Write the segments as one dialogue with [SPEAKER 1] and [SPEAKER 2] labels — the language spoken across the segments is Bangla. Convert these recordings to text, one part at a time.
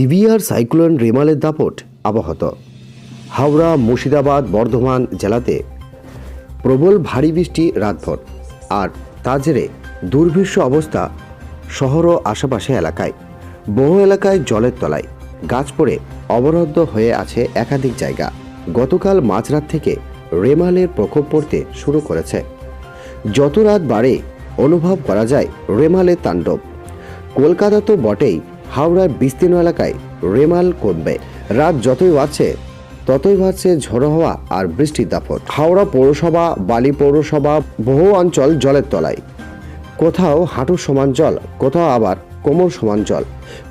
[SPEAKER 1] সিভিয়ার সাইক্লোন রেমালের দাপট আবহত। হাওড়া, মুর্শিদাবাদ, বর্ধমান জেলাতে প্রবল ভারী বৃষ্টি রাতভর। আর তার জেরে দুর্ভিক্ষ অবস্থা শহর ও আশেপাশে এলাকায়। বহু এলাকায় জলের তলায় গাছ পড়ে অবরুদ্ধ হয়ে আছে একাধিক জায়গা। গতকাল মাঝরাত থেকে রেমালের প্রকোপ পড়তে শুরু করেছে। যত রাত বাড়ে, অনুভব করা যায় রেমালের তাণ্ডব। কলকাতা তো বটেই হাওড়ার বিস্তীর্ণ এলাকায় রেমাল কমবে রাত যতই বাড়ছে, ততই বাড়ছে ঝড়ো হওয়া আর বৃষ্টির দাপট। হাওড়া পৌরসভা, বালি পৌরসভা, বহু অঞ্চল জলের তলায়। কোথাও হাঁটুর সমান জল, কোথাও আবার কোমর সমান জল,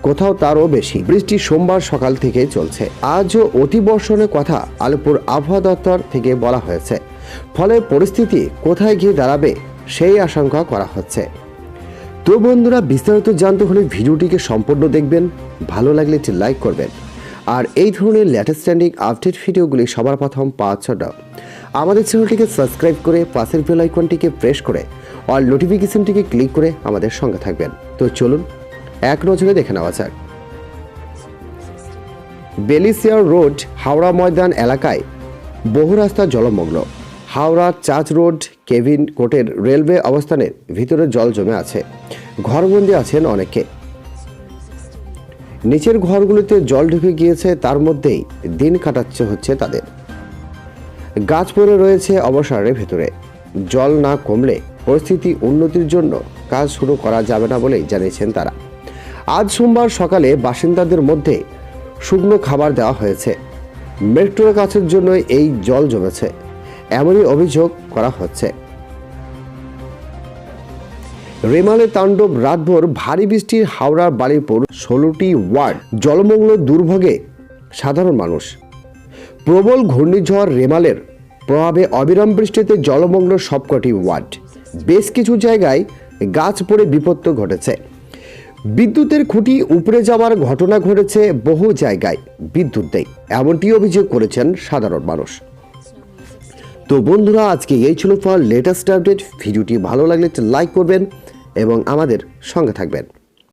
[SPEAKER 1] কোথাও তারও বেশি। বৃষ্টি সোমবার সকাল থেকে চলছে। আজও অতি বর্ষণের কথা আলিপুর আবহাওয়া দপ্তর থেকে বলা হয়েছে। ফলে পরিস্থিতি কোথায় গিয়ে দাঁড়াবে, সেই আশঙ্কা করা হচ্ছে। তো বন্ধুরা, বিস্তারিত জানতে হলে ভিডিওটিকে সম্পূর্ণ দেখবেন, ভালো লাগলে একটি লাইক করবেন। আর এই ধরনের লেটেস্ট স্ট্যান্ডিং আপডেট ভিডিওগুলি সবার প্রথম পাওয়ার জন্য আমাদের চ্যানেলটিকে সাবস্ক্রাইব করে পাশের বেল আইকনটিকে প্রেস করে আর নোটিফিকেশনটিকে ক্লিক করে আমাদের সঙ্গে থাকবেন। তো চলুন, এক নজরে দেখে নেওয়া যাক। বেলিসিয়ার রোড, হাওড়া ময়দান এলাকায় বহু রাস্তা জলমগ্ন। হাওড়া চার্চ রোড, কেভিন কোর্টের রেলওয়ে অবস্থানের ভিতরে জল জমে আছে। ঘরবন্দি আছেন অনেকে। নিচের ঘরগুলিতে জল ঢুকে গিয়েছে, তার মধ্যেই দিন কাটাচ্ছে হচ্ছে তাদের। গাছ পড়ে রয়েছে অবসরের ভেতরে। জল না কমলে পরিস্থিতি উন্নতির জন্য কাজ শুরু করা যাবে না বলেই জানিয়েছেন তারা। আজ সোমবার সকালে বাসিন্দাদের মধ্যে শুকনো খাবার দেওয়া হয়েছে। মেট্রোর কাছের জন্য এই জল জমেছে। এমনই অভিযোগ করা হচ্ছে। রেমালে তাণ্ডব রাতভর ভারী বৃষ্টির হাওড়ার বালিপুর ষোলোটি ওয়ার্ড জলমগ্ন দুর্ভোগে সাধারণ মানুষ। প্রবল ঘূর্ণিঝড় রেমালের প্রভাবে অবিরাম বৃষ্টিতে জলমগ্ন সবকটি ওয়ার্ড। বেশ কিছু জায়গায় গাছ পড়ে বিপত্ত ঘটেছে। বিদ্যুতের খুঁটি উপড়ে যাওয়ার ঘটনা ঘটেছে বহু জায়গায় বিদ্যুৎ নেই এমনটি অভিযোগ করেছেন সাধারণ মানুষ। তো বন্ধুরা, আজকে এই ছিল ফর লেটেস্ট আপডেট ভিডিওটি ভালো লাগলে লাইক করবেন এবং আমাদের সঙ্গে থাকবেন।